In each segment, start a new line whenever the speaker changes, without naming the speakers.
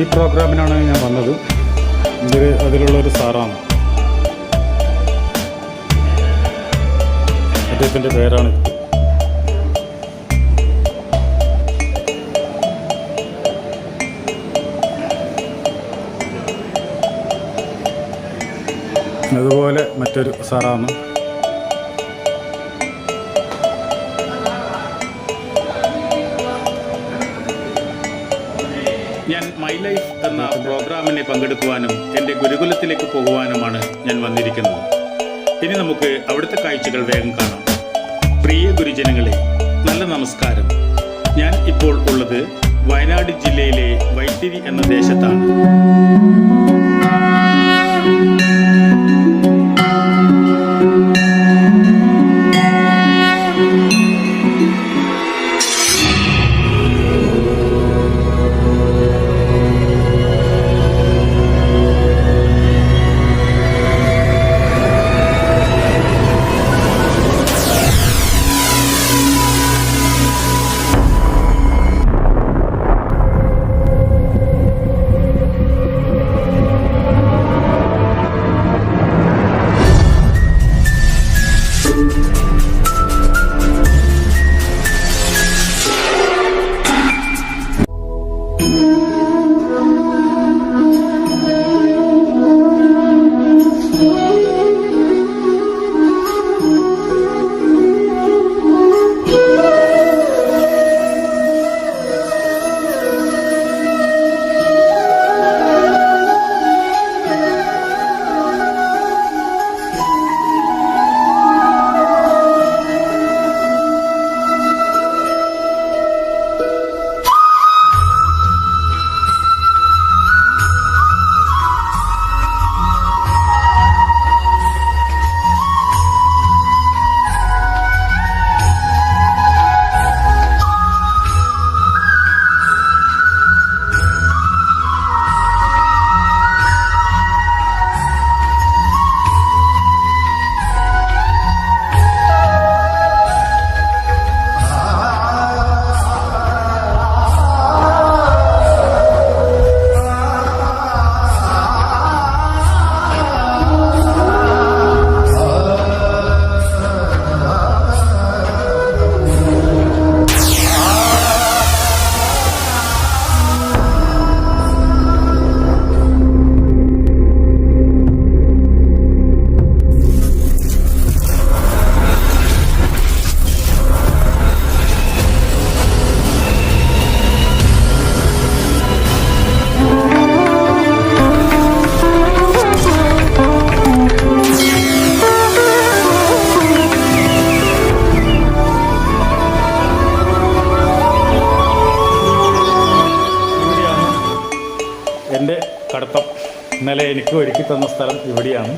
ഈ പ്രോഗ്രാമിനാണ് ഞാൻ വന്നത്. ഇത് അതിലുള്ളൊരു സാറാണ്. അദ്ദേഹത്തിന്റെ പേരാണ്. അതുപോലെ മറ്റൊരു സാറാണ്.
പ്രോഗ്രാമിനെ പങ്കെടുക്കുവാനും എന്റെ ഗുരുകുലത്തിലേക്ക് പോകുവാനുമാണ് ഞാൻ വന്നിരിക്കുന്നത്. ഇനി നമുക്ക് അവിടുത്തെ കാഴ്ചകൾ വേഗം കാണാം. പ്രിയ ഗുരുജനങ്ങളെ നല്ല നമസ്കാരം. ഞാൻ ഇപ്പോൾ ഉള്ളത് വയനാട് ജില്ലയിലെ വൈത്തിരി എന്ന ദേശത്താണ്.
ഇന്നലെ എനിക്ക് ഒരുക്കി തന്ന സ്ഥലം ഇവിടെയാണ്.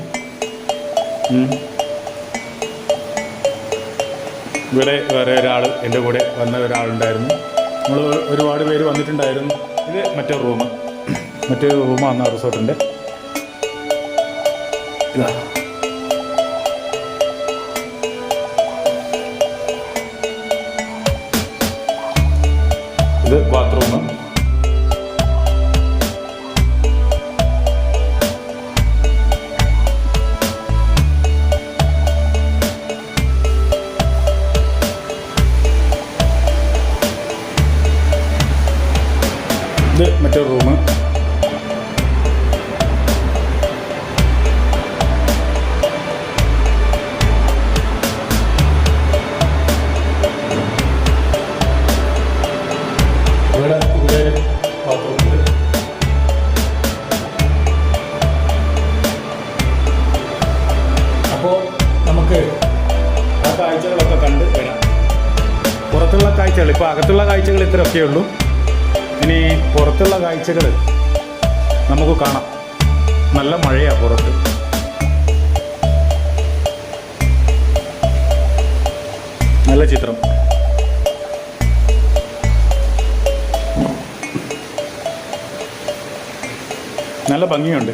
ഇവിടെ വേറെ ഒരാൾ എന്റെ കൂടെ വന്ന ഒരാളുണ്ടായിരുന്നു. നമ്മൾ ഒരുപാട് പേര് വന്നിട്ടുണ്ടായിരുന്നു. ഇത് മറ്റേ റൂം മറ്റേ റൂമാണ് റിസോർട്ടിന്റെ. ഇതാ. ഇത്രയൊക്കെ ഉള്ളൂ. ഇനി പുറത്തുള്ള കാഴ്ചകൾ നമുക്ക് കാണാം. നല്ല മഴയാണ് പുറത്ത്. നല്ല ചിത്രം. നല്ല ഭംഗിയുണ്ട്.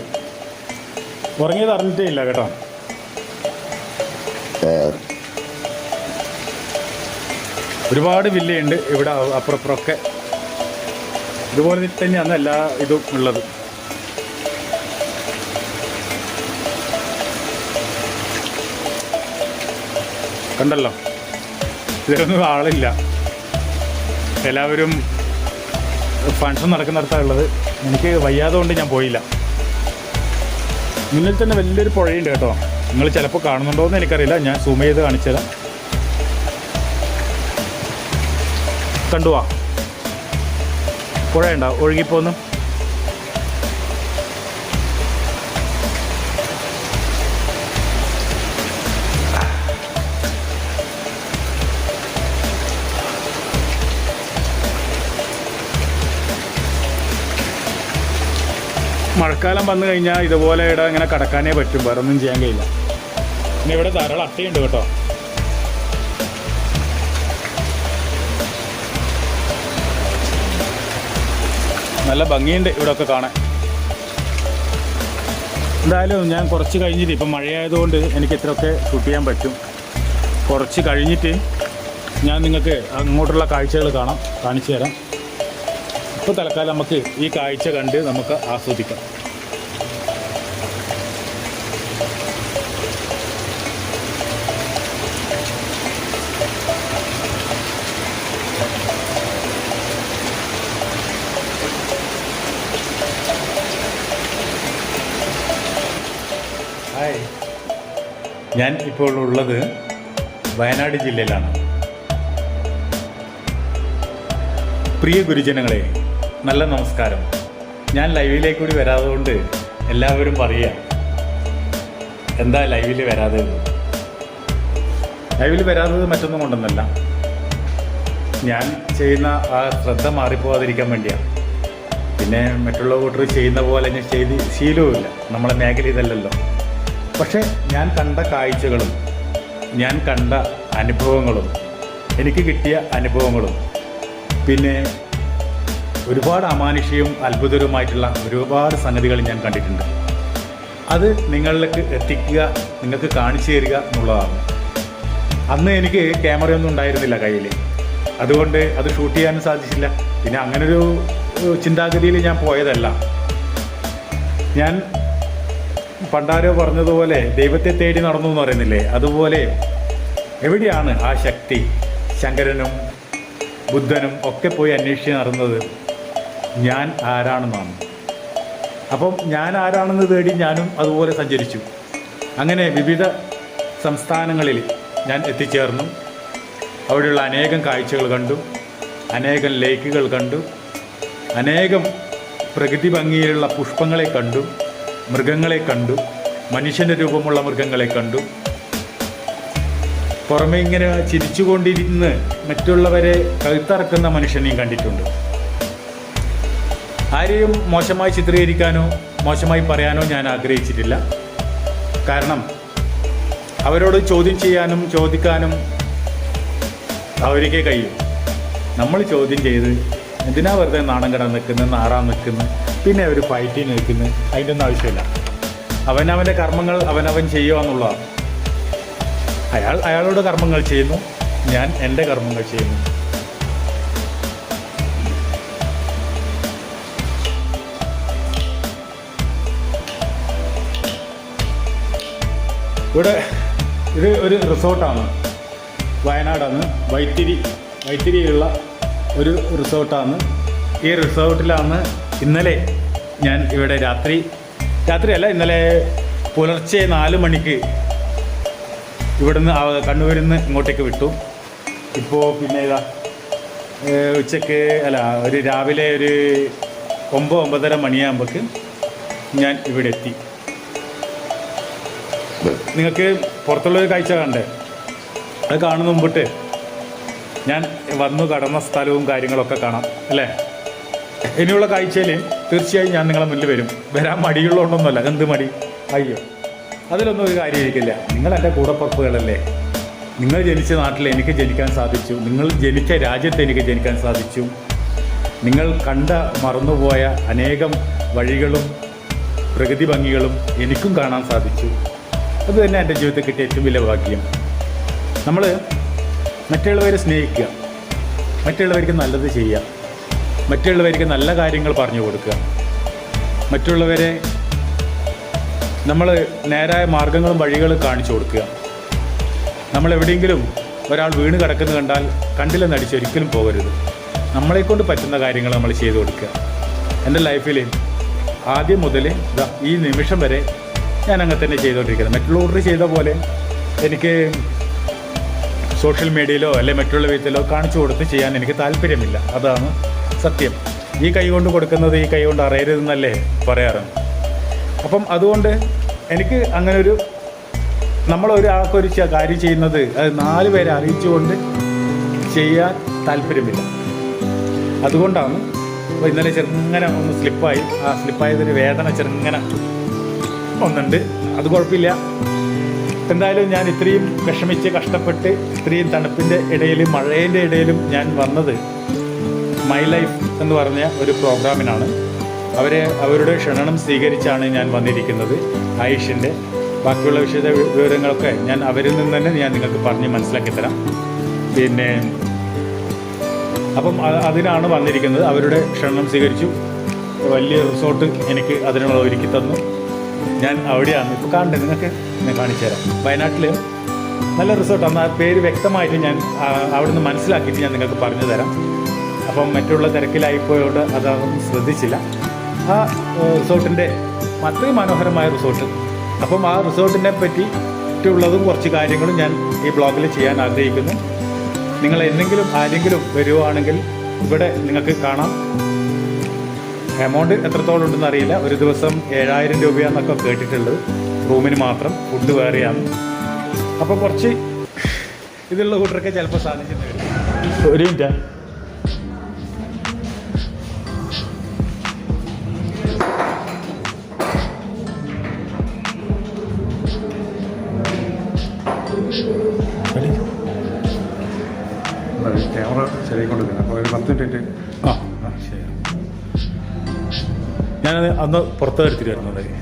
ഉറങ്ങിയത് അറിഞ്ഞിട്ടേ ഇല്ല കേട്ടോ. ഒരുപാട് വില്ലയുണ്ട് ഇവിടെ അപ്പുറപ്പുറമൊക്കെ ഇതുപോലെ തന്നെയാണ് എല്ലാ ഇതും ഉള്ളത്. കണ്ടല്ലോ? ഇതിലൊന്നും ആളില്ല. എല്ലാവരും ഫങ്ഷൻ നടക്കുന്നിടത്താണ് ഉള്ളത്. എനിക്ക് വയ്യാതെ കൊണ്ട് ഞാൻ പോയില്ല. മുന്നിൽ തന്നെ വലിയൊരു പുഴയുണ്ട് കേട്ടോ. നിങ്ങൾ ചിലപ്പോൾ കാണുന്നുണ്ടോ എന്ന് എനിക്കറിയില്ല. ഞാൻ സൂം ചെയ്ത് കാണിച്ചുതരാം. കണ്ടുവാ. പുഴയുണ്ടോ ഒഴുകിപ്പോന്ന്. മഴക്കാലം വന്നു കഴിഞ്ഞാൽ ഇതുപോലെ ഇവിടെ ഇങ്ങനെ കടക്കാനേ പറ്റും. വേറെ ഒന്നും ചെയ്യാൻ കഴിയില്ല. പിന്നെ ഇവിടെ ധാരാളം അട്ടയുണ്ട് കേട്ടോ. നല്ല ഭംഗിയുണ്ട് ഇവിടെയൊക്കെ കാണാൻ. എന്തായാലും ഞാൻ കുറച്ച് കഴിഞ്ഞിട്ട് ഇപ്പം മഴയായതുകൊണ്ട് എനിക്ക് ഇത്രയൊക്കെ ഷൂട്ട് ചെയ്യാൻ പറ്റും. കുറച്ച് കഴിഞ്ഞിട്ട് ഞാൻ നിങ്ങൾക്ക് അങ്ങോട്ടുള്ള കാഴ്ചകൾ കാണാം കാണിച്ചു തരാം. ഇപ്പോൾ തൽക്കാലം നമുക്ക് ഈ കാഴ്ച കണ്ട് നമുക്ക് ആസ്വദിക്കാം. ഞാൻ ഇപ്പോൾ ഉള്ളത് വയനാട് ജില്ലയിലാണ്. പ്രിയ ഗുരുജനങ്ങളെ നല്ല നമസ്കാരം. ഞാൻ ലൈവിലേക്ക് കൂടി വരാതെ കൊണ്ട് എല്ലാവരും പറയുക എന്താ ലൈവിൽ വരാതെ? ലൈവിൽ വരാത്തത് മറ്റൊന്നും കൊണ്ടൊന്നല്ല. ഞാൻ ചെയ്യുന്ന ആ ശ്രദ്ധ മാറിപ്പോവാതിരിക്കാൻ വേണ്ടിയാണ് പിന്നെ മറ്റുള്ള കൂട്ടർ ചെയ്യുന്ന പോലെ ഞാൻ ചെയ്ത് ശീലവുമില്ല. നമ്മളെ മേഖല ഇതല്ലല്ലോ. പക്ഷേ ഞാൻ കണ്ട കാഴ്ചകളും ഞാൻ കണ്ട അനുഭവങ്ങളും എനിക്ക് കിട്ടിയ അനുഭവങ്ങളും പിന്നെ ഒരുപാട് അമാനുഷ്യവും അത്ഭുതകരവുമായിട്ടുള്ള ഒരുപാട് സംഗതികൾ ഞാൻ കണ്ടിട്ടുണ്ട്. അത് നിങ്ങളിലേക്ക് എത്തിക്കുക നിങ്ങൾക്ക് കാണിച്ചു തരിക എന്നുള്ളതാണ്. അന്ന് എനിക്ക് ക്യാമറയൊന്നും ഉണ്ടായിരുന്നില്ല കയ്യിൽ അതുകൊണ്ട് അത് ഷൂട്ട് ചെയ്യാനും സാധിച്ചില്ല. പിന്നെ അങ്ങനൊരു ചിന്താഗതിയിൽ ഞാൻ പോയതല്ല. ഞാൻ പണ്ടാരോ പറഞ്ഞതുപോലെ ദൈവത്തെ തേടി നടന്നു എന്ന് പറയുന്നില്ലേ? അതുപോലെ എവിടെയാണ് ആ ശക്തി? ശങ്കരനും ബുദ്ധനും ഒക്കെ പോയി അന്വേഷിച്ച് നടന്നത് ഞാൻ ആരാണെന്നാണ്. അപ്പം ഞാൻ ആരാണെന്ന് തേടി ഞാനും അതുപോലെ സഞ്ചരിച്ചു. അങ്ങനെ വിവിധ സംസ്ഥാനങ്ങളിൽ ഞാൻ എത്തിച്ചേർന്നു. അവിടെയുള്ള അനേകം കാഴ്ചകൾ കണ്ടു. അനേകം ലേക്കുകൾ കണ്ടു. അനേകം പ്രകൃതി ഭംഗിയിലുള്ള പുഷ്പങ്ങളെ കണ്ടു. മൃഗങ്ങളെ കണ്ടു. മനുഷ്യന്റെ രൂപമുള്ള മൃഗങ്ങളെ കണ്ടു. പുറമെ ഇങ്ങനെ ചിരിച്ചുകൊണ്ടിരുന്ന് മറ്റുള്ളവരെ കഴുത്തറക്കുന്ന മനുഷ്യനെയും കണ്ടിട്ടുണ്ട്. ആരെയും മോശമായി ചിത്രീകരിക്കാനോ മോശമായി പറയാനോ ഞാൻ ആഗ്രഹിച്ചിട്ടില്ല. കാരണം അവരോട് ചോദ്യം ചെയ്യാനും ചോദിക്കാനും അവരിക്കേ കഴിയും. നമ്മൾ ചോദ്യം ചെയ്ത് എന്തിനാ വെറുതെ നാണം കെടാൻ നിൽക്കുന്നത് നാറാൻ നിൽക്കുന്നു? പിന്നെ അവർ ഫൈറ്റിന് നിൽക്കുന്നു അതിന്റെ ഒന്നും ആവശ്യമില്ല. അവനവന്റെ കർമ്മങ്ങൾ അവനവൻ ചെയ്യുക എന്നുള്ളതാണ്. അയാൾ അയാളുടെ കർമ്മങ്ങൾ ചെയ്യുന്നു. ഞാൻ എന്റെ കർമ്മങ്ങൾ ചെയ്യുന്നു. ഇവിടെ ഇത് ഒരു റിസോർട്ടാണ്. വയനാടാണ്. വൈത്തിരി വൈത്തിരിയിലുള്ള ഒരു റിസോർട്ടാണ്. ഈ റിസോർട്ടിലാണ് ഇന്നലെ ഞാൻ ഇവിടെ രാത്രി രാത്രിയല്ല ഇന്നലെ പുലർച്ചെ നാല് മണിക്ക് ഇവിടുന്ന് കണ്ണൂരിൽ നിന്ന് ഇങ്ങോട്ടേക്ക് വിട്ടു. ഇപ്പോൾ പിന്നെ ഇതാ ഉച്ചയ്ക്ക് അല്ല ഒരു രാവിലെ ഒരു ഒമ്പത് ഒമ്പതര മണിയാകുമ്പോൾക്ക് ഞാൻ ഇവിടെ എത്തി. നിങ്ങൾക്ക് പുറത്തുള്ളൊരു കാഴ്ച കണ്ടേ? അത് കാണുന്ന മുമ്പിട്ട് ഞാൻ വന്നു കടന്ന സ്ഥലവും കാര്യങ്ങളൊക്കെ കാണാം അല്ലേ? ഇനിയുള്ള കാഴ്ചയിൽ തീർച്ചയായും ഞാൻ നിങ്ങളെ മുന്നിൽ വരും. വരാൻ മടിയുള്ളതുകൊണ്ടൊന്നുമല്ല. എന്ത് മടി? അയ്യോ. അതിലൊന്നും ഒരു കാര്യമായിരിക്കില്ല നിങ്ങൾ എന്റെ കൂടപ്പുറപ്പുകളല്ലേ? നിങ്ങൾ ജനിച്ച നാട്ടിൽ എനിക്ക് ജനിക്കാൻ സാധിച്ചു. നിങ്ങൾ ജനിച്ച രാജ്യത്ത് എനിക്ക് ജനിക്കാൻ സാധിച്ചു. നിങ്ങൾ കണ്ട മറന്നുപോയ അനേകം വഴികളും പ്രകൃതി ഭംഗികളും എനിക്കും കാണാൻ സാധിച്ചു. അത് തന്നെ എന്റെ ജീവിതത്തിൽ കിട്ടിയ ഏറ്റവും വലിയ ഭാഗ്യം. നമ്മൾ മറ്റുള്ളവരെ സ്നേഹിക്കുക. മറ്റുള്ളവർക്ക് നല്ലത് ചെയ്യുക. മറ്റുള്ളവർക്ക് നല്ല കാര്യങ്ങൾ പറഞ്ഞു കൊടുക്കുക. മറ്റുള്ളവരെ നമ്മൾ നേരായ മാർഗങ്ങളും വഴികളും കാണിച്ചു കൊടുക്കുക. നമ്മൾ എവിടെയെങ്കിലും ഒരാൾ വീണ് കിടക്കുന്നത് കണ്ടാൽ കണ്ടില്ലെന്ന് അടിച്ച് ഒരിക്കലും പോകരുത്. നമ്മളെക്കൊണ്ട് പറ്റുന്ന കാര്യങ്ങൾ നമ്മൾ ചെയ്തു കൊടുക്കുക. എന്റെ ലൈഫിൽ ആദ്യം മുതൽ ഈ നിമിഷം വരെ ഞാൻ അങ്ങനെ തന്നെ ചെയ്തുകൊണ്ടിരിക്കുന്നത് മറ്റുള്ളവർ ചെയ്ത പോലെ എനിക്ക് സോഷ്യൽ മീഡിയയിലോ അല്ലെ മറ്റുള്ള വിധത്തിലോ കാണിച്ചു കൊടുത്ത് ചെയ്യാൻ എനിക്ക് താല്പര്യമില്ല. അതാണ് സത്യം. ഈ കൈ കൊണ്ട് കൊടുക്കുന്നത് ഈ കൈ കൊണ്ട് അറിയരുതെന്നല്ലേ പറയാറ്. അപ്പം അതുകൊണ്ട് എനിക്ക് അങ്ങനെ ഒരു നമ്മൾ ച- കാര്യം ചെയ്യുന്നത് അത് നാല് പേരെ അറിയിച്ചുകൊണ്ട് ചെയ്യാൻ താല്പര്യമില്ല. അതുകൊണ്ടാണ് അപ്പോൾ ഇന്നലെ ചെറുങ്ങനെ ഒന്ന് സ്ലിപ്പായി. ആ സ്ലിപ്പായതൊരു വേദന ചെറുങ്ങനെ ഒന്നുണ്ട്. അത് കുഴപ്പമില്ല. എന്തായാലും ഞാൻ ഇത്രയും വിഷമിച്ച് കഷ്ടപ്പെട്ട് ഇത്രയും തണുപ്പിന്റെ ഇടയിലും മഴേന്റെ ഇടയിലും ഞാൻ വന്നത് മൈ ലൈഫ് എന്ന് പറഞ്ഞ ഒരു പ്രോഗ്രാമിനാണ്. അവരെ അവരുടെ ക്ഷണം സ്വീകരിച്ചാണ് ഞാൻ വന്നിരിക്കുന്നത് ആയിഷിന്റെ. ബാക്കിയുള്ള വിശദ വിവരങ്ങളൊക്കെ ഞാൻ അവരിൽ നിന്ന് തന്നെ ഞാൻ നിങ്ങൾക്ക് പറഞ്ഞ് മനസ്സിലാക്കി തരാം. പിന്നെ അപ്പം അതിനാണ് വന്നിരിക്കുന്നത്. അവരുടെ ക്ഷണം സ്വീകരിച്ചു. വലിയ റിസോർട്ട് എനിക്ക് അതിനുള്ള ഒരുക്കി തന്നു. ഞാൻ അവിടെയാണ്. ഇപ്പോൾ കാണണ്ടേ നിങ്ങൾക്ക് ഞാൻ കാണിച്ചു തരാം. വയനാട്ടിൽ നല്ല റിസോർട്ടാണ്. ആ പേര് വ്യക്തമായിട്ട് ഞാൻ അവിടുന്ന് മനസ്സിലാക്കിയിട്ട് ഞാൻ നിങ്ങൾക്ക് പറഞ്ഞു തരാം. അപ്പം മറ്റുള്ള തിരക്കിലായിപ്പോയോട് അതൊന്നും ശ്രദ്ധിച്ചില്ല. ആ റിസോർട്ടിന്റെ മനോഹരമായ റിസോർട്ട്. അപ്പം ആ റിസോർട്ടിനെ പറ്റി മറ്റുള്ളതും കുറച്ച് കാര്യങ്ങളും ഞാൻ ഈ ബ്ലോഗിൽ ചെയ്യാൻ ആഗ്രഹിക്കുന്നു. നിങ്ങൾ എന്തെങ്കിലും ആരെങ്കിലും വരുവാണെങ്കിൽ ഇവിടെ നിങ്ങൾക്ക് കാണാം. എമൗണ്ട് എത്രത്തോളം ഉണ്ടെന്ന് അറിയില്ല. ഒരു ദിവസം ഏഴായിരം രൂപയാണെന്നൊക്കെ കേട്ടിട്ടുള്ളത്. റൂമിന് മാത്രം ഫുഡ് വേറെയാണ്. അപ്പോൾ കുറച്ച് ഇതിലുള്ള കൂട്ടരൊക്കെ ചിലപ്പോൾ സാധിച്ചിട്ടുണ്ട് ഒരു മിനിറ്റ്. ഞാനത് അന്ന് പുറത്ത് എടുത്തിട്ടായിരുന്നു വരുന്നത്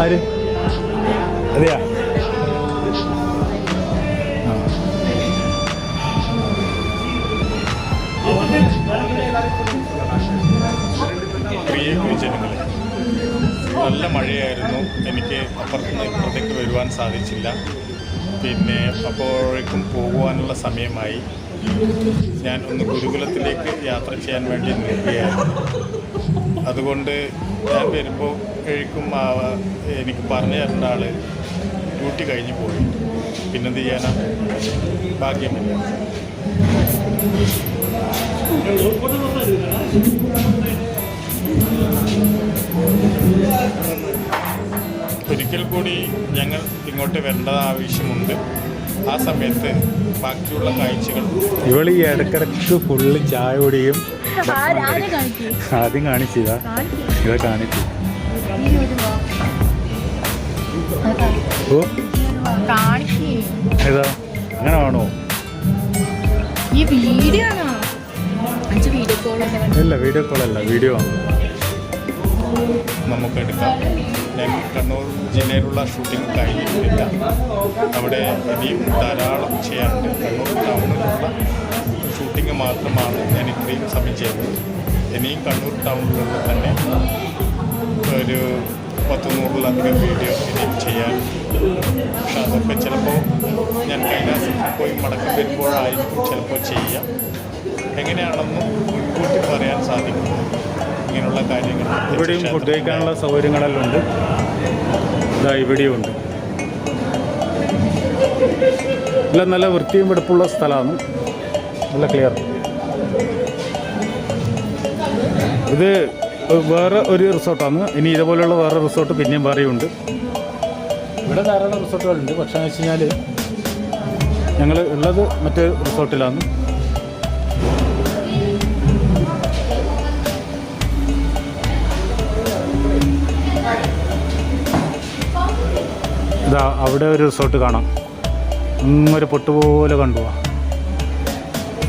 ആര്?
എനിക്ക് അപ്പുറത്തുനിന്ന് ഇപ്പുറത്തേക്ക് വരുവാൻ സാധിച്ചില്ല. പിന്നെ അപ്പോഴേക്കും പോകുവാനുള്ള സമയമായി. ഞാൻ ഒന്ന് ഗുരുകുലത്തിലേക്ക് യാത്ര ചെയ്യാൻ വേണ്ടി നിൽക്കുകയായിരുന്നു. അതുകൊണ്ട് ഞാൻ വരുമ്പോൾ കഴിക്കും എനിക്ക് പറഞ്ഞു തരേണ്ട ആൾ ഡ്യൂട്ടി കഴിഞ്ഞ് പോയി. പിന്നെന്ത് ചെയ്യാനാ? ഭാഗ്യമില്ല ഒരിക്കൽ കൂടി ഞങ്ങൾ ഇങ്ങോട്ട് വരേണ്ട ആവശ്യമുണ്ട്. ആ സമയത്ത് ബാക്കിയുള്ള കാഴ്ചകൾ
ഇവൾ ഈ ഇടക്കിടക്ക് ഫുള്ള് ചായ കുടിയും ആദ്യം കാണിച്ചതാ ഇവ കാണിച്ചു. ഓ. ഏതാ അങ്ങനെ ആണോ
ഈ വീഡിയോ ആണോ? അഞ്ച് വീഡിയോ കോൾ
ഇല്ല വീഡിയോ കോളല്ല വീഡിയോ ആണ്.
നമുക്ക് എടുക്കാം. ഞാൻ കണ്ണൂർ ജില്ലയിലുള്ള ഷൂട്ടിംഗ് കഴിഞ്ഞിട്ടില്ല. അവിടെ ഇനിയും ധാരാളം ചെയ്യാറുണ്ട് കണ്ണൂർ ടൗണിലുള്ള ഷൂട്ടിംഗ് മാത്രമാണ് ഞാൻ ഇത്രയും സമയം ഇനിയും കണ്ണൂർ ടൗണിലുള്ള തന്നെ ഒരു പത്ത് നൂറിലധികം വീഡിയോ ഇനിയും ചെയ്യാൻ പക്ഷെ അതൊക്കെ ചിലപ്പോൾ ഞാൻ കൈലാസത്തിൽ പോയി മടക്കം വരുമ്പോഴായിരിക്കും ചിലപ്പോൾ ചെയ്യാം എങ്ങനെയാണെന്നും മുൻകൂട്ടി പറയാൻ സാധിക്കും ഇങ്ങനെയുള്ള കാര്യങ്ങൾ.
ഇവിടെയും ഫുഡ് കഴിക്കാനുള്ള സൗകര്യങ്ങളെല്ലാം ഉണ്ട്. ഇതാ ഇവിടെയും ഉണ്ട്. എല്ലാം നല്ല വൃത്തിയും വെടുപ്പുള്ള സ്ഥലമാണ്. നല്ല ക്ലിയർ ഇത് വേറെ ഒരു റിസോർട്ടാണ്. ഇനി ഇതുപോലെയുള്ള വേറെ റിസോർട്ട് പിന്നെയും വേറെയും ഉണ്ട്. ഇവിടെ ധാരാളം റിസോർട്ടുകളുണ്ട്. പക്ഷേ എന്ന് വെച്ച് കഴിഞ്ഞാൽ ഞങ്ങൾ ഉള്ളത് മറ്റേ റിസോർട്ടിലാണ്. ഇതാ അവിടെ ഒരു റിസോർട്ട് കാണാം. ഇങ്ങൊരു പൊട്ടുപോലെ കണ്ടുപോവാ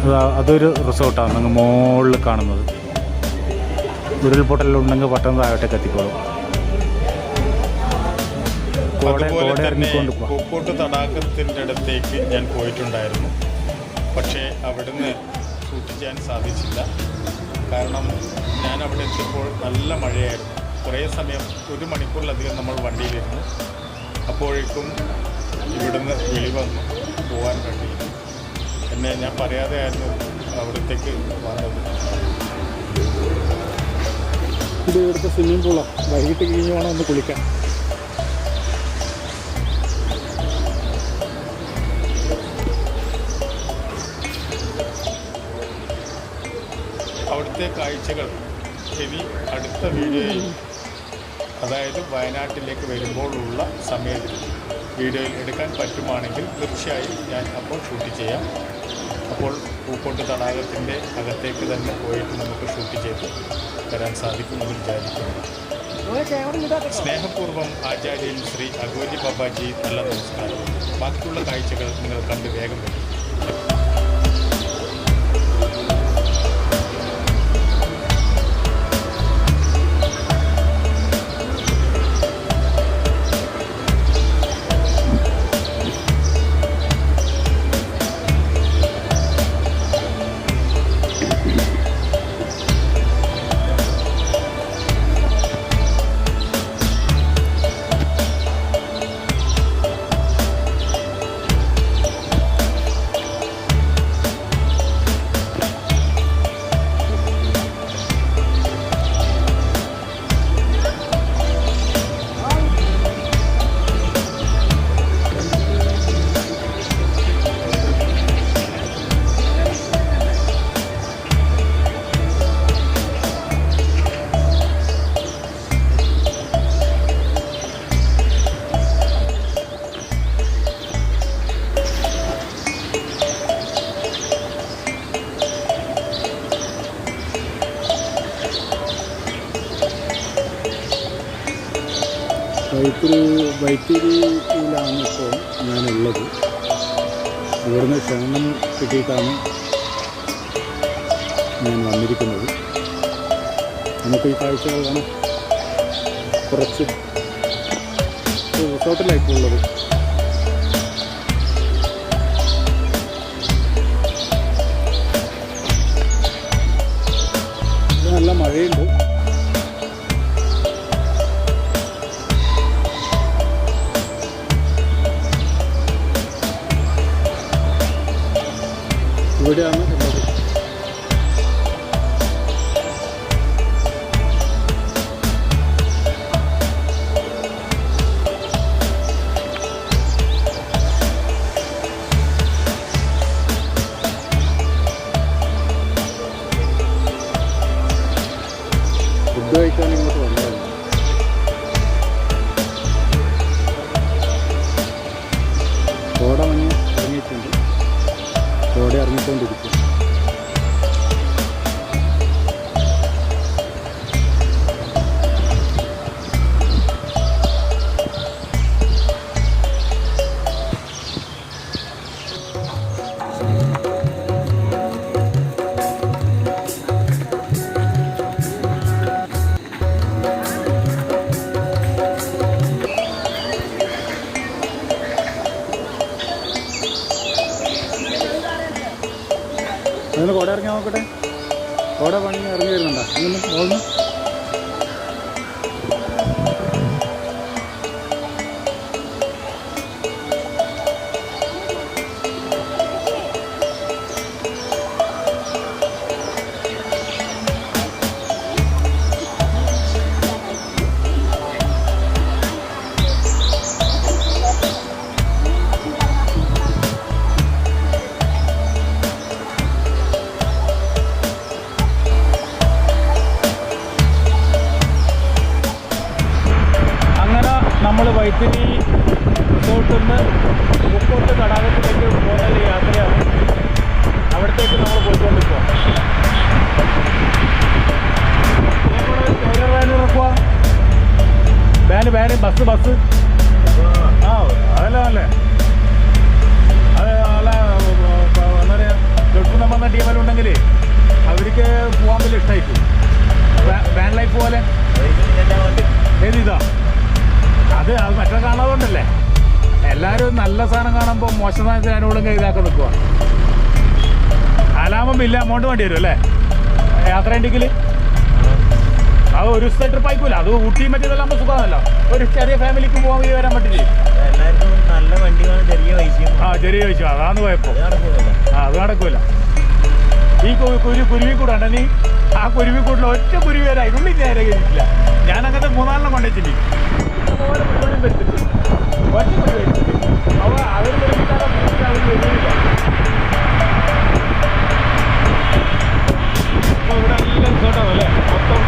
അതാ അതൊരു റിസോർട്ടാണ് നിങ്ങൾ മോളിൽ കാണുന്നത്. ഉരുൾപൊട്ടലുണ്ടെങ്കിൽ പെട്ടെന്ന് താഴോട്ടേക്ക് എത്തിക്കോളും.
അതുപോലെ തന്നെ
പോവാം.
പൂക്കോട്ട് തടാകത്തിന്റെ അടുത്തേക്ക് ഞാൻ പോയിട്ടുണ്ടായിരുന്നു. പക്ഷേ അവിടുന്ന് സൂക്ഷിക്കാൻ ചെയ്യാൻ സാധിച്ചില്ല. കാരണം ഞാൻ അവിടെ എത്തിയപ്പോൾ നല്ല മഴയായിരുന്നു. കുറേ സമയം ഒരു മണിക്കൂറിലധികം നമ്മൾ വണ്ടിയിലിരുന്നു. അപ്പോഴേക്കും ഇവിടുന്ന് വിളി വന്നു. പോകാൻ വേണ്ടി. എന്നെ ഞാൻ പറയാതെ ആയിരുന്നു അവിടത്തേക്ക് വന്നത്.
ഇത് ഇവിടുത്തെ സ്വിമ്മിംഗ് പൂളാണ് വൈകിട്ട് കഴിഞ്ഞ് വേണം ഒന്ന് കുളിക്കാൻ.
അവിടുത്തെ കാഴ്ചകൾ. ഇനി അടുത്ത വീഡിയോയിൽ അതായത് വയനാട്ടിലേക്ക് വരുമ്പോഴുള്ള സമയത്തിൽ വീഡിയോയിൽ എടുക്കാൻ പറ്റുവാണെങ്കിൽ തീർച്ചയായും ഞാൻ അപ്പോൾ ഷൂട്ട് ചെയ്യാം. അപ്പോൾ പൂക്കോട്ട് തടാകത്തിന്റെ അകത്തേക്ക് തന്നെ പോയിട്ട് നമുക്ക് ഷൂട്ട് ചെയ്ത് വരാൻ സാധിക്കുമെന്ന് വിചാരിക്കുന്നു. സ്നേഹപൂർവം ആചാര്യൻ ശ്രീ അഗോജി ബാബാജി നല്ല നമസ്കാരം. ബാക്കിയുള്ള കാഴ്ചകൾ നിങ്ങൾ കണ്ട് വേഗം വരും.
കാണാം കുറച്ച് ഇത് നല്ല മഴയുണ്ട്. ഇവിടെയാണ് കോട ഇറങ്ങിക്കൊണ്ടിരിക്കും. അമൗണ്ട് വേണ്ടി വരും അല്ലേ യാത്ര ഉണ്ടെങ്കിൽ അത് ഒരു ദിവസത്തെ ട്രിപ്പ് ആയിക്കൂല. അത് ഊട്ടി മറ്റേതെല്ലാം സുഖമാണല്ലോ. ഒരു ചെറിയ ഫാമിലിക്ക് പോകാൻ വേണ്ടി വരാൻ പറ്റില്ലേ?
നല്ല വണ്ടിയാണ് ചെറിയ പൈസ
ആ ചെറിയ പൈസ അതാണ് കുഴപ്പം. ആ അത് നടക്കൂല. ഈ കുരു കുരുവി കുരുവിക്കൂടാണ് നീ? ആ കുരുവിക്കൂടിൽ ഒറ്റ കുരുവി വരെ അതിനുള്ളിൽ നേരെ കയറിയിട്ടില്ല. ഞാൻ അങ്ങനത്തെ അതുപോലെ മുഴുവനും വരുത്തിട്ട് ഒറ്റ കുരുവി അവ അവർ വരുന്നില്ല അവർ വരുന്നില്ല. അപ്പോൾ ഇവിടെ എല്ലാം റിസോർട്ടാണ് അല്ലേ? മൊത്തം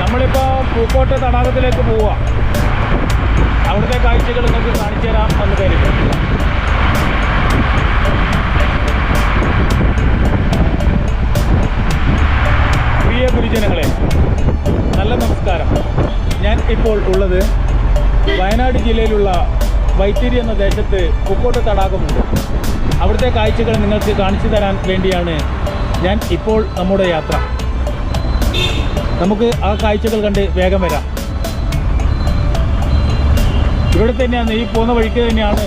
നമ്മളിപ്പോൾ പൂക്കോട്ട് തടാകത്തിലേക്ക് പോവുക. അവിടുത്തെ കാഴ്ചകൾ നിങ്ങൾക്ക് കാണിച്ചു തരാം എന്ന് കരുതും പ്രിയ ഗുരുജനങ്ങളെ നല്ല നമസ്കാരം. ഞാൻ ഇപ്പോൾ ഉള്ളത് വയനാട് ജില്ലയിലുള്ള വൈത്തിരി എന്ന ദേശത്ത് പൂക്കോട്ട് തടാകമുണ്ട്. അവിടുത്തെ കാഴ്ചകൾ നിങ്ങൾക്ക് കാണിച്ചു തരാൻ വേണ്ടിയാണ് ഞാൻ ഇപ്പോൾ നമ്മുടെ യാത്ര. നമുക്ക് ആ കാഴ്ചകൾ കണ്ട് വേഗം വരാം. ഇവിടെ തന്നെയാണ് ഈ പോകുന്ന വഴിക്ക് തന്നെയാണ്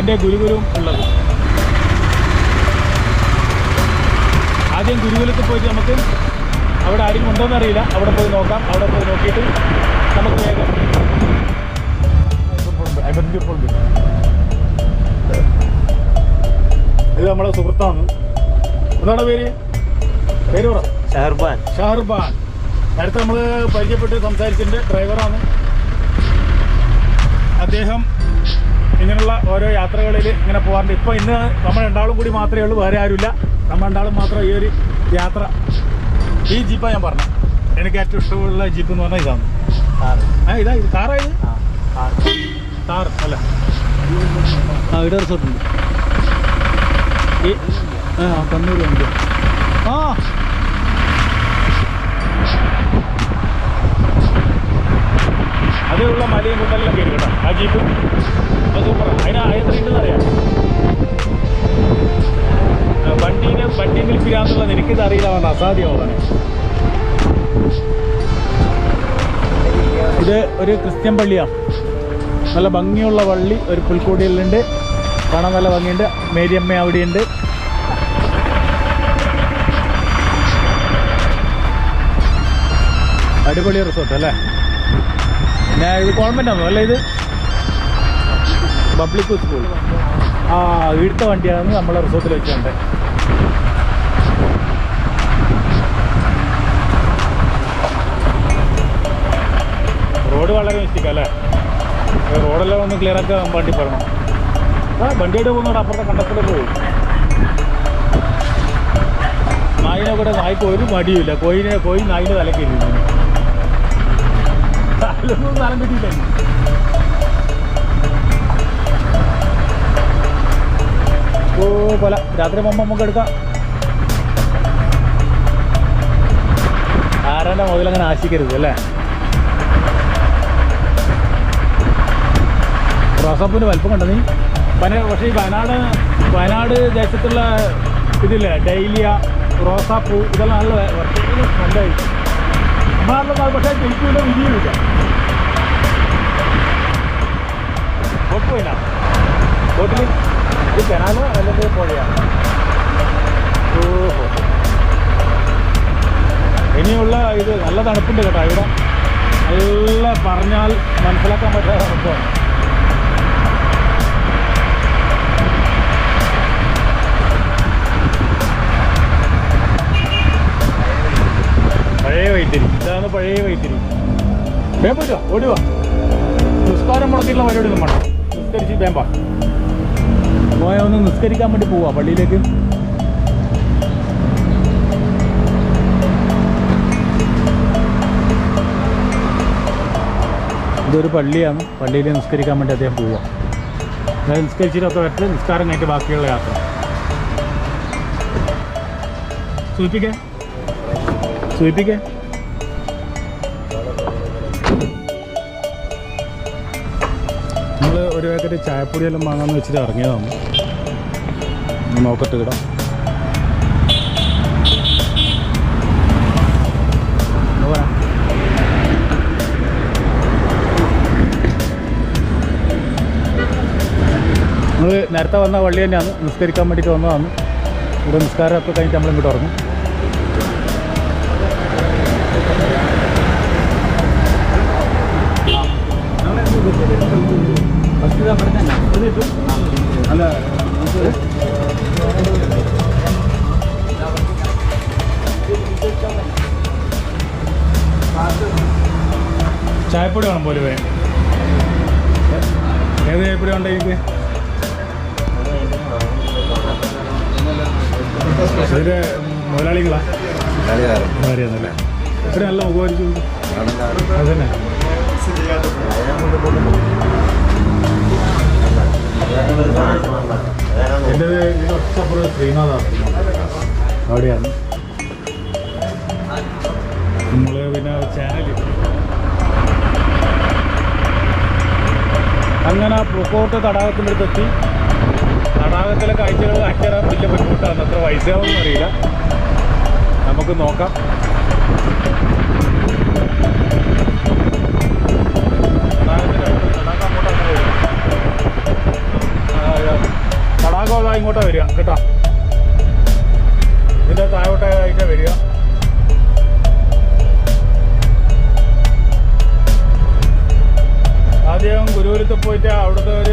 എന്റെ ഗുരുകുലവും ഉള്ളത്. ആദ്യം ഗുരുകുലത്തിൽ പോയിട്ട് നമുക്ക് അവിടെ ആരും ഉണ്ടോയെന്ന് അറിയില്ല. അവിടെ പോയി നോക്കാം. അവിടെ പോയി നോക്കിയിട്ട് നമുക്ക് വേഗം ഉണ്ട്. ഇത് നമ്മുടെ സുഹൃത്താണ്. എന്താണ് പേര്? പേര് പറ
ഷഹർബാൻ
ഷാർബാൻ. നേരത്തെ നമ്മൾ പരിചയപ്പെട്ട് സംസാരിച്ചിട്ടുണ്ട്. ഡ്രൈവറാണ്. അദ്ദേഹം ഇങ്ങനെയുള്ള ഓരോ യാത്രകളിൽ ഇങ്ങനെ പോകാറുണ്ട്. ഇപ്പോൾ ഇന്ന് നമ്മൾ രണ്ടാളും കൂടി മാത്രമേ ഉള്ളൂ. വേറെ ആരുമില്ല. നമ്മൾ രണ്ടാളും മാത്രം ഈ ഒരു യാത്ര. ഈ ജീപ്പാണ് ഞാൻ പറഞ്ഞത്. എനിക്ക് ഏറ്റവും ഇഷ്ടമുള്ള ജീപ്പ് എന്ന് പറഞ്ഞാൽ ഇതാണ്. ആ ഇതാ ഇത് കാറായത് കാർ അല്ല? ആ ഇവിടെ റിസോർട്ടുണ്ട്. ഈ ആ കണ്ണൂരുണ്ട് ആ. അതിലുള്ള മലയും കുട്ടലെല്ലാം കയറി കേട്ടോ. ആ ജീപ്പ് അത് സൂപ്പറാണ് അതിന് എത്ര ഉണ്ടെന്ന് അറിയാം വണ്ടീനെ വണ്ടി നിൽപ്പിക്കാന്നുള്ളത് എനിക്കിത് അറിയില്ല പറഞ്ഞ അസാധ്യമാണ് ഇത് ഒരു ക്രിസ്ത്യൻ പള്ളിയാണ് നല്ല ഭംഗിയുള്ള പള്ളി ഒരു പുൽക്കൂടിയിലുണ്ട് കാണാൻ നല്ല ഭംഗിയുണ്ട്. മേരിയമ്മ അവിടെയുണ്ട്. അടിപൊളി റിസോർട്ട് അല്ലേ? പിന്നെ ഇത് ഗവൺമെന്റ് ആണോ? അല്ലേ ഇത്? പബ്ലിക് സ്കൂൾ ആ ഇവിടുത്തെ വണ്ടിയാണ് നമ്മളെ റിസോർട്ടിൽ വെച്ചുകൊണ്ട് റോഡ് വളരെ മിസ്റ്റേക്ക് അല്ലേ? റോഡെല്ലാം ഒന്ന് ക്ലിയർ ആക്കാൻ വണ്ടി പറഞ്ഞു ആ വണ്ടിയുടെ പോകുന്നവിടെ അപ്പുറത്തെ കണ്ടത്തിൽ പോയി. നായിനെ കൂടെ നായ്ക്ക് ഒരു മടിയുമില്ല. കോയിനെ കോയി നായിന്റെ തലക്ക് ഇരുന്നു ഓ കൊല രാത്രി പോകുമ്പോൾ നമുക്ക് എടുക്കാം ആരാന്റെ മുതലങ്ങനെ ആശിക്കരുത് അല്ലേ? റോസാപ്പൂവിന് വലിപ്പം കണ്ടോ നീ പന പക്ഷേ ഈ വയനാട് വയനാട് ദേശത്തുള്ള ഇതില്ലേ ഡൈലിയ റോസാപ്പൂ ഇതെല്ലാം നല്ല നല്ലതായി നമ്മളാണല്ലോ പക്ഷേ ജയിക്കൂല വിരിയുമില്ല പോയിനാ ബോട്ടിൽ ഇത് കിണാനോ അല്ലെങ്കിൽ ഓഹോ. ഇനിയുള്ള ഇത് നല്ല തണുപ്പുണ്ട് കേട്ടോ ഇവിടെ. നല്ല പറഞ്ഞാൽ മനസ്സിലാക്കാൻ പറ്റാത്ത തണുപ്പാണ് പഴയ വൈത്തിരി. ഇതാണ് പഴയ വൈത്തിരി. വേഗം പോയിട്ടോ ഓടുക നിസ്കാരം മുടക്കിയിട്ടുള്ള പരിപാടി ഒന്നും വേണ്ട. നിസ്കരിച്ച് വേമ്പ പോയ ഒന്ന് നിസ്കരിക്കാൻ വേണ്ടി പോവാ പള്ളിയിലേക്ക്. ഇതൊരു പള്ളിയാണ്. പള്ളിയിൽ നിസ്കരിക്കാൻ വേണ്ടി അദ്ദേഹം പോവുക അതായത് നിസ്കരിച്ചിട്ടൊക്കെ വരട്ട്. നിസ്കാരം കഴിഞ്ഞിട്ട് ബാക്കിയുള്ള യാത്ര. സൂചിപ്പിക്കേ സൂചിപ്പിക്കേ നമ്മൾ ഒരു പാക്കറ്റ് ചായപ്പൊടിയെല്ലാം വാങ്ങാമെന്ന് വെച്ചിട്ട് ഇറങ്ങിയതാണ് നോക്കട്ടെ കിട നമ്മൾ നേരത്തെ വന്ന വള്ളി തന്നെയാണ്. നിസ്കരിക്കാൻ വേണ്ടിയിട്ട് വന്നതാണ്. ഇവിടെ നിസ്കാരമൊക്കെ കഴിഞ്ഞിട്ട് നമ്മളിങ്ങോട്ട് ഇറങ്ങും. ഏത് ചായപ്പൊടി വേണ്ട എനിക്ക് ഇതിന്റെ മുതലാളികളാ? മുതലാളിയാന്നല്ലേ ഇത്ര നല്ല ഉപകരിച്ചു അതന്നെ. എന്റെത് ഒറ്റപ്പുറം ശ്രീനാഥാണ്. അവിടെയാണ്. നമ്മൾ പിന്നെ ചാനൽ അങ്ങനെ ആ പൂക്കോട്ട് തടാകത്തിന്റെ അടുത്തെത്തി തടാകത്തിലെ കാഴ്ചകൾ തരാൻ വലിയ ബുദ്ധിമുട്ടാണ്. അത്ര പൈസയാവുമെന്ന് അറിയില്ല. നമുക്ക് നോക്കാം. തടാകം ഇങ്ങോട്ടാണ് വരിക കേട്ടോ. ഇതിന്റെ വരിക അവിടുത്തെ